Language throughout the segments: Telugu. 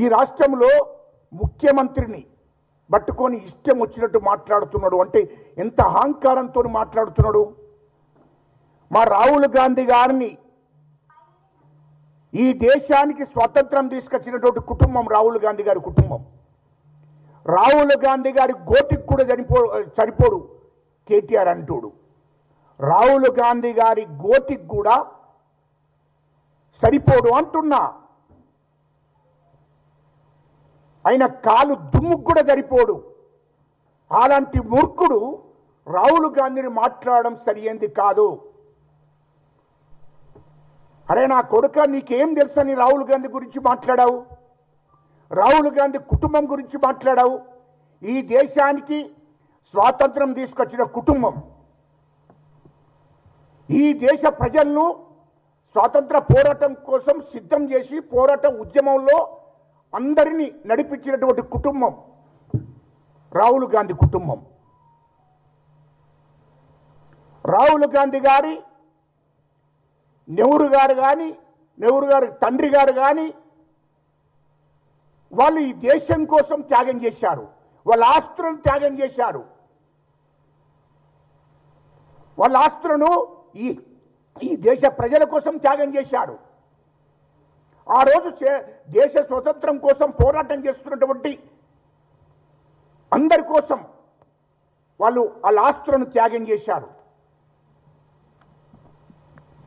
ఈ రాష్ట్రంలో ముఖ్యమంత్రిని పట్టుకొని ఇష్టం వచ్చినట్టు మాట్లాడుతున్నాడు. అంటే ఎంత అహంకారంతో మాట్లాడుతున్నాడు? మా రాహుల్ గాంధీ గారిని ఈ దేశానికి స్వాతంత్రం తీసుకొచ్చినటువంటి కుటుంబం రాహుల్ గాంధీ గారి కుటుంబం. రాహుల్ గాంధీ గారి గోటికి కూడా చనిపో చనిపోడు కేటీఆర్ అంటుడు. రాహుల్ గాంధీ గారి గోటికి కూడా సరిపోడు అంటున్నా. ఆయన కాలు దుమ్ముకు కూడా సరిపోడు. అలాంటి మూర్ఖుడు రాహుల్ గాంధీని మాట్లాడడం సరియైంది కాదు. అరే నా కొడుక నీకేం తెలుసని రాహుల్ గాంధీ గురించి మాట్లాడావు? రాహుల్ గాంధీ కుటుంబం గురించి మాట్లాడావు? ఈ దేశానికి స్వాతంత్రం తీసుకొచ్చిన కుటుంబం. ఈ దేశ ప్రజలను స్వాతంత్ర పోరాటం కోసం సిద్ధం చేసి పోరాటం ఉద్యమంలో అందరినీ నడిపించినటువంటి కుటుంబం రాహుల్ గాంధీ కుటుంబం. రాహుల్ గాంధీ గారి నెహ్రూ గారు కానీ నెహ్రూ గారి తండ్రి గారు కానీ వాళ్ళు ఈ దేశం కోసం త్యాగం చేశారు. వాళ్ళ ఆస్తులను త్యాగం చేశారు. వాళ్ళ ఆస్తులను ఈ ఈ దేశ ప్రజల కోసం త్యాగం చేశారు. ఆ రోజు చే- దేశ స్వతంత్రం కోసం పోరాటం చేస్తున్నటువంటి అందరి కోసం వాళ్ళు వాళ్ళ ఆస్తులను త్యాగం చేశారు.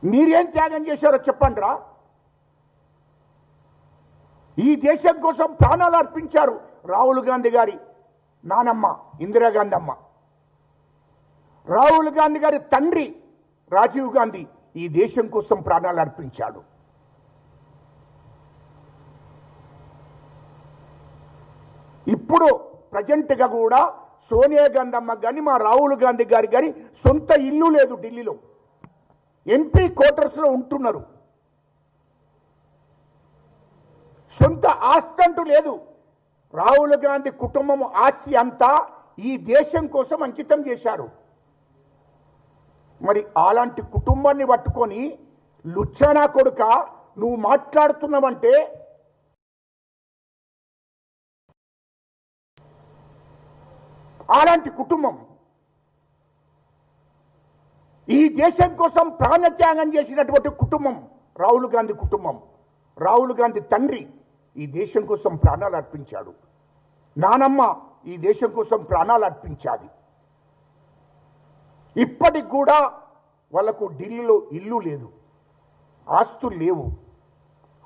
మీరేం త్యాగం చేశారో చెప్పండి రా ఈ దేశం కోసం ప్రాణాలు అర్పించారు రాహుల్ గాంధీ గారి నానమ్మ ఇందిరాగాంధీ అమ్మ. రాహుల్ గాంధీ గారి తండ్రి రాజీవ్ గాంధీ ఈ దేశం కోసం ప్రాణాలు అర్పించాడు. ఇప్పుడు ప్రజెంట్గా కూడా సోనియా గాంధీ అమ్మ కానీ మా రాహుల్ గాంధీ గారి కానీ సొంత ఇల్లు లేదు ఢిల్లీలో. ఎంపీ క్వార్టర్స్లో ఉంటున్నారు. సొంత ఆస్తి అంటూ లేదు. రాహుల్ గాంధీ కుటుంబం ఆస్తి అంతా ఈ దేశం కోసం అంకితం చేశారు. మరి అలాంటి కుటుంబాన్ని పట్టుకొని లుచ్చానా కొడుక నువ్వు మాట్లాడుతున్నావంటే అలాంటి కుటుంబం. ఈ దేశం కోసం ప్రాణత్యాగం చేసినటువంటి కుటుంబం రాహుల్ గాంధీ కుటుంబం. రాహుల్ గాంధీ తండ్రి ఈ దేశం కోసం ప్రాణాలు అర్పించాడు. నానమ్మ ఈ దేశం కోసం ప్రాణాలు అర్పించాలి ఇప్పటికి కూడా వాళ్ళకు ఢిల్లీలో ఇల్లు లేదు ఆస్తులు లేవు.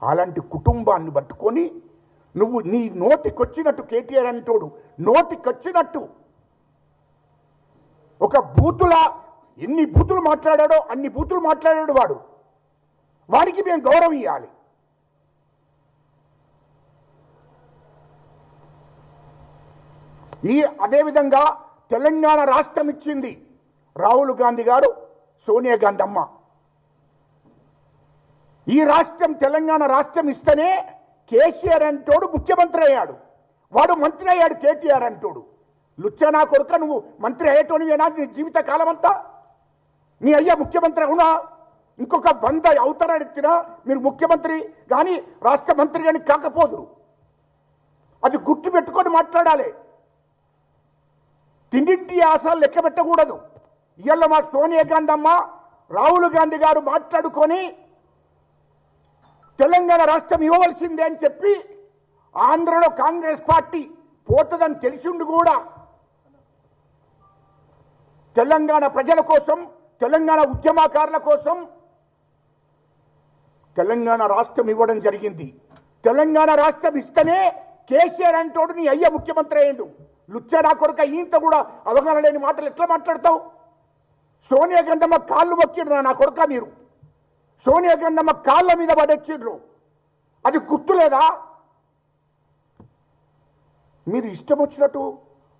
అలాంటి కుటుంబాన్ని పట్టుకొని నువ్వు నీ నోటికొచ్చినట్టు కేటీఆర్ అంటోడు నోటికొచ్చినట్టు ఒక బూతుల ఎన్ని బూతులు మాట్లాడాడో అన్ని బూతులు మాట్లాడాడు వాడు. వాడికి మేము గౌరవం ఇవ్వాలి ఈ అదేవిధంగా తెలంగాణ రాష్ట్రం ఇచ్చింది రాహుల్ గాంధీ గారు సోనియా గాంధీ అమ్మ. ఈ రాష్ట్రం తెలంగాణ రాష్ట్రం ఇస్తేనే కేసీఆర్ అంటోడు ముఖ్యమంత్రి అయ్యాడు. వాడు మంత్రి అయ్యాడు కేటీఆర్ అంటోడు. లుచ్చనా కొడుక నువ్వు మంత్రి అయ్యేటోనివేనా నీ జీవిత కాలం అంతా నీ అయ్యా ముఖ్యమంత్రి అవునా? ఇంకొక వంద అవతరాలు ఎత్తినా మీరు ముఖ్యమంత్రి కానీ రాష్ట్ర మంత్రి కానీ కాకపోదురు అది గుర్తు పెట్టుకొని మాట్లాడాలి. తిండింటి ఆశలు లెక్క పెట్టకూడదు. ఇవాళ మా సోనియా గాంధీ అమ్మ రాహుల్ గాంధీ గారు మాట్లాడుకొని తెలంగాణ రాష్ట్రం ఇవ్వవలసిందే అని చెప్పి ఆంధ్రలో కాంగ్రెస్ పార్టీ పోతుందని తెలిసిండు కూడా. తెలంగాణ ప్రజల కోసం తెలంగాణ ఉద్యమకారుల కోసం తెలంగాణ రాష్ట్రం ఇవ్వడం జరిగింది. తెలంగాణ రాష్ట్రం ఇస్తేనే కేసీఆర్ అంటోడు నీ అయ్య ముఖ్యమంత్రి అయ్యిండు. లుచ్చనా కొడుక ఈంత కూడా అవగాహన లేని మాటలు ఎట్లా మాట్లాడతావు? సోనియా గంధమ్మ కాళ్ళు మొక్కిండ్రు నా కొడుక మీరు? సోనియా గంధమ్మ కాళ్ళ మీద పడొచ్చిండ్రు. అది గుర్తులేదా? మీరు ఇష్టం వచ్చినట్టు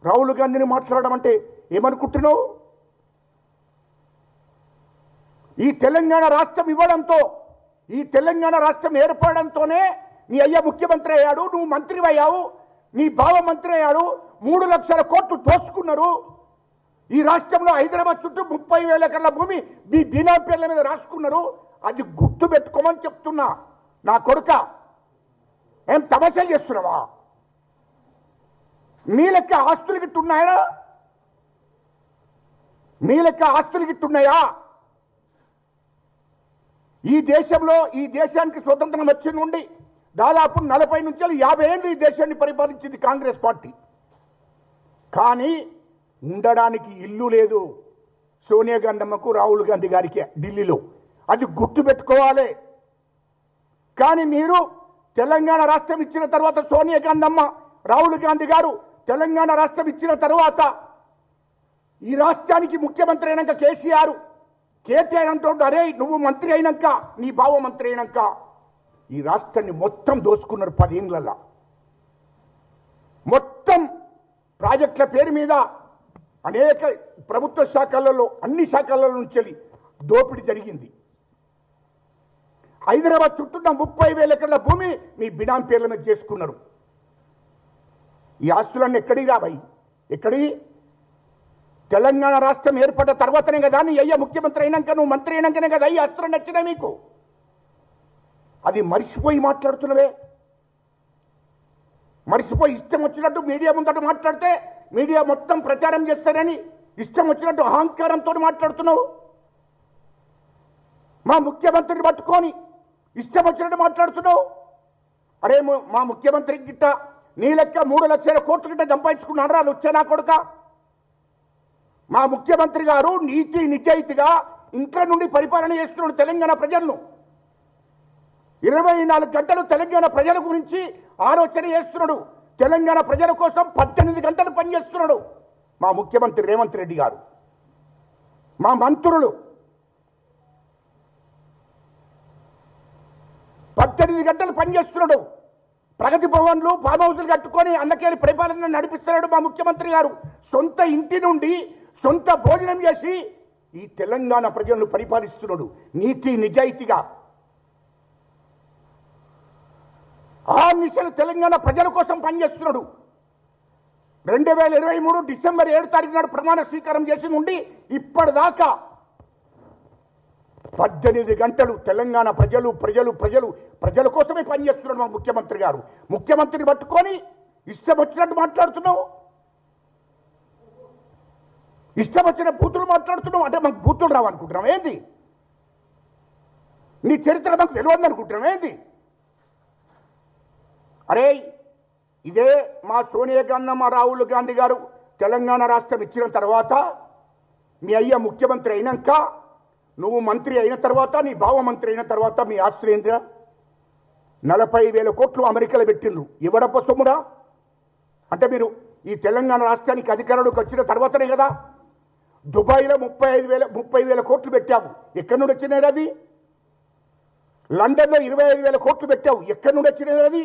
రాహుల్ గాంధీని మాట్లాడడం అంటే ఏమనుకుంటున్నావు? ఈ తెలంగాణ రాష్ట్రం ఇవ్వడంతో ఈ తెలంగాణ రాష్ట్రం ఏర్పడడంతోనే నీ అయ్య ముఖ్యమంత్రి అయ్యాడు నువ్వు మంత్రి అయ్యావు నీ బావ మంత్రి అయ్యాడు మూడు లక్షల కోట్లు తోసుకున్నారు. ఈ రాష్ట్రంలో హైదరాబాద్ చుట్టూ ముప్పై వేల ఎకరాల భూమి మీ బీనా పేర్ల మీద రాసుకున్నారు. అది గుర్తు పెట్టుకోమని చెప్తున్నా. నా కొడుక ఏం తమాషాలు చేస్తున్నావా? మీ లెక్క ఆస్తులు గిట్టున్నాయా? మీ లెక్క ఆస్తులు గిట్టున్నాయా? ఈ దేశంలో ఈ దేశానికి స్వతంత్రం వచ్చి నుండి దాదాపు నలభై నుంచి యాభై ఏళ్ళు ఈ దేశాన్ని పరిపాలించింది కాంగ్రెస్ పార్టీ. కానీ ఉండడానికి ఇల్లు లేదు. సోనియా గాంధమ్మకు రాహుల్ గాంధీ గారికి ఢిల్లీలో. అది గుర్తుపెట్టుకోవాలి కానీ మీరు తెలంగాణ రాష్ట్రం ఇచ్చిన తర్వాత సోనియా గాంధమ్మ రాహుల్ గాంధీ గారు తెలంగాణ రాష్ట్రం ఇచ్చిన తర్వాత ఈ రాష్ట్రానికి ముఖ్యమంత్రి అయినాక కేసీఆర్ కేటీఆర్ అంటుండు అరే నువ్వు మంత్రి అయినాక నీ బావ మంత్రి అయినాక ఈ రాష్ట్రాన్ని మొత్తం దోసుకున్నారు పదేళ్ళల్లా మొత్తం ప్రాజెక్టుల పేరు మీద అనేక ప్రభుత్వ శాఖలలో అన్ని శాఖల నుంచి దోపిడీ జరిగింది. హైదరాబాద్ చుట్టూ ముప్పై వేల ఎకరాల భూమి మీ బినాం పేర్ల మీద చేసుకున్నారు. ఈ ఆస్తులన్నీ ఎక్కడికి రాబాయి? ఎక్కడి తెలంగాణ రాష్ట్రం ఏర్పడ్డ తర్వాతనే కదా నీ అయ్యా ముఖ్యమంత్రి అయినాక నువ్వు మంత్రి అయినాకనే కదా ఈ అస్త్రం నచ్చినా మీకు అది మర్చిపోయి మాట్లాడుతున్నవే. మర్చిపోయి ఇష్టం వచ్చినట్టు మీడియా ముందట మాట్లాడితే మీడియా మొత్తం ప్రచారం చేస్తారని ఇష్టం వచ్చినట్టు అహంకారంతో మాట్లాడుతున్నావు. మా ముఖ్యమంత్రిని పట్టుకొని ఇష్టం వచ్చినట్టు మాట్లాడుతున్నావు. అరే ము- మా ముఖ్యమంత్రి గిట్ట నీ లెక్క మూడు లక్షల కోట్ల గిట్ట సంపాదించుకున్నాను రా వచ్చే నా కొడుక? మా ముఖ్యమంత్రి గారు నీతి నిజాయితీగా ఇంట్లో నుండి పరిపాలన చేస్తున్నాడు తెలంగాణ ప్రజలను ఇరవై నాలుగు గంటలు తెలంగాణ ప్రజల గురించి ఆలోచన చేస్తున్నాడు. తెలంగాణ ప్రజల కోసం పద్దెనిమిది గంటలు పనిచేస్తున్నాడు మా ముఖ్యమంత్రి రేవంత్ రెడ్డి గారు. మా మంత్రులు పద్దెనిమిది గంటలు పనిచేస్తున్నాడు. ప్రగతి భవన్లు ఫామ్ హౌస్లు కట్టుకొని అన్నకేరి పరిపాలన నడిపిస్తున్నాడు మా ముఖ్యమంత్రి గారు. సొంత ఇంటి నుండి సొంత భోజనం చేసి ఈ తెలంగాణ ప్రజలను పరిపాలిస్తున్నాడు. నీతి నిజాయితీగా. ఆ మిషన్ తెలంగాణ ప్రజల కోసం పనిచేస్తున్నాడు. రెండు వేల ఇరవై మూడు డిసెంబర్ ఏడు తారీఖు నాడు ప్రమాణ స్వీకారం చేసి నుండి ఇప్పటిదాకా పద్దెనిమిది గంటలు తెలంగాణ ప్రజలు ప్రజలు ప్రజలు ప్రజల కోసమే పనిచేస్తున్నాడు మా ముఖ్యమంత్రి గారు. ముఖ్యమంత్రిని పట్టుకొని ఇష్టం వచ్చినట్టు మాట్లాడుతున్నావు. ఇష్టం వచ్చిన బూతులు మాట్లాడుతున్నాం అంటే మాకు బూతులు రావనుకుంటున్నాం ఏంది? నీ చరిత్ర మాకు తెలియదు అనుకుంటున్నాం ఏంది? అరే ఇదే మా సోనియా గాంధీ మా రాహుల్ గాంధీ గారు తెలంగాణ రాష్ట్రం ఇచ్చిన తర్వాత మీ అయ్య ముఖ్యమంత్రి అయినాక నువ్వు మంత్రి అయిన తర్వాత నీ భావ మంత్రి అయిన తర్వాత మీ ఆస్ట్రేంద్ర నలభై వేల కోట్లు అమెరికాలో పెట్టిండ్రు. ఇవ్వడప్ప సొమ్ముడా అంటే మీరు ఈ తెలంగాణ రాష్ట్రానికి అధికారంలోకి వచ్చిన తర్వాతనే కదా దుబాయ్లో ముప్పై ఐదు వేల ముప్పై వేల కోట్లు పెట్టావు. ఎక్కడి నుండి వచ్చినాయి అది? లండన్లో ఇరవై ఐదు వేల కోట్లు పెట్టావు. ఎక్కడి నుండి వచ్చినాయి అది?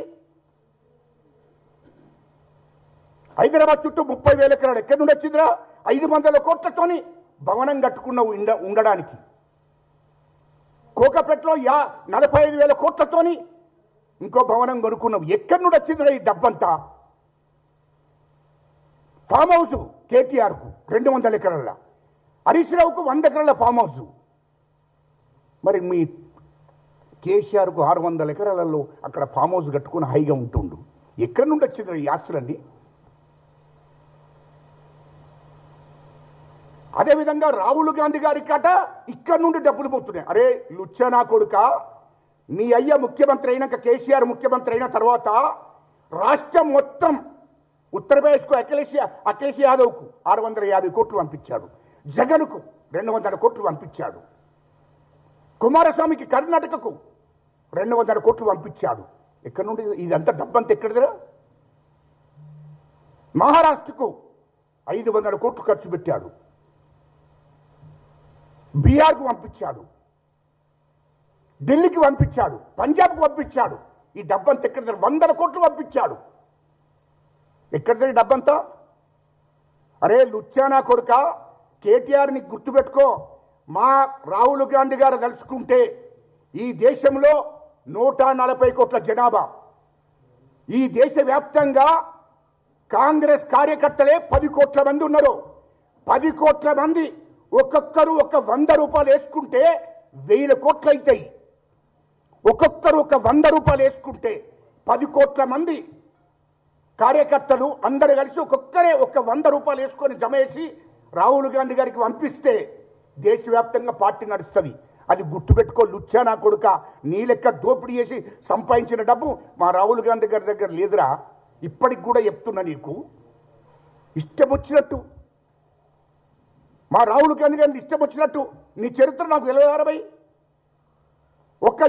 హైదరాబాద్ చుట్టూ ముప్పై వేల ఎకరాలు. ఎక్కడి నుండి వచ్చిందిరా? ఐదు వందల కోట్లతోని భవనం కట్టుకున్నావు ఉండ ఉండడానికి. కోకపెట్లో యా నలభై ఐదు వేల కోట్లతోని ఇంకో భవనం కొనుక్కున్నావు. ఎక్కడి నుండి వచ్చిందిరా ఈ డబ్బంతా? ఫామ్ హౌస్ కేటీఆర్కు రెండు వందల ఎకరాల. హరీష్రావుకు వంద ఎకరాల ఫామ్ హౌస్ మరి మీ కేసీఆర్కు ఆరు వందల ఎకరాలలో అక్కడ ఫామ్ హౌస్ కట్టుకుని హైగా ఉంటుండు. ఎక్కడి నుండి వచ్చింది ఈ ఆస్తులన్నీ? అదేవిధంగా రాహుల్ గాంధీ గారి కట ఇక్కడ నుండి డబ్బులు పోతున్నాయి. అరే లుచ్చనా కొడుక మీ అయ్య ముఖ్యమంత్రి అయినాక కేసీఆర్ ముఖ్యమంత్రి అయిన తర్వాత రాష్ట్రం మొత్తం ఉత్తరప్రదేశ్కు అఖిలేష్ అఖిలేష్ యాదవ్కు ఆరు వందల యాభై కోట్లు పంపించాడు. జగన్కు రెండు వందల కోట్లు పంపించాడు. కుమారస్వామికి కర్ణాటకకు రెండు వందల కోట్లు పంపించాడు. ఎక్కడి నుండి ఇదంతా డబ్బంతా ఎక్కడిదిరా? మహారాష్ట్రకు ఐదు వందల కోట్లు ఖర్చు పెట్టాడు. బీహార్కు పంపించాడు. ఢిల్లీకి పంపించాడు. పంజాబ్కు పంపించాడు. ఈ డబ్బంతా ఎక్కడ వందల కోట్లు పంపించాడు. ఎక్కడ డబ్బంతా? అరే లుచ్చానా కొడుకా? కేటీఆర్ని గుర్తుపెట్టుకో. మా రాహుల్ గాంధీ గారు తలుచుకుంటే ఈ దేశంలో నూట నలభై కోట్ల జనాభా. ఈ దేశవ్యాప్తంగా కాంగ్రెస్ కార్యకర్తలే పది కోట్ల మంది ఉన్నారు. పది కోట్ల మంది ఒక్కొక్కరు ఒక వంద రూపాయలు వేసుకుంటే వేల కోట్లు అవుతాయి. ఒక్కొక్కరు ఒక వంద రూపాయలు వేసుకుంటే పది కోట్ల మంది కార్యకర్తలు అందరు కలిసి ఒక్కొక్కరే ఒక వంద రూపాయలు వేసుకొని జమ చేసి రాహుల్ గాంధీ గారికి పంపిస్తే దేశవ్యాప్తంగా పార్టీ నడుస్తుంది. అది గుర్తుపెట్టుకో లుచ్చానా కొడుక? నీ లెక్క దోపిడీ చేసి సంపాదించిన డబ్బు మా రాహుల్ గాంధీ గారి దగ్గర లేదురా. ఇప్పటికి కూడా చెప్తున్నా నీకు. ఇష్టం వచ్చినట్టు. మా రాహుల్ గాంధీ గారిని ఇష్టం వచ్చినట్టు. నీ చరిత్ర నాకు తెలియదారబై ఒక్క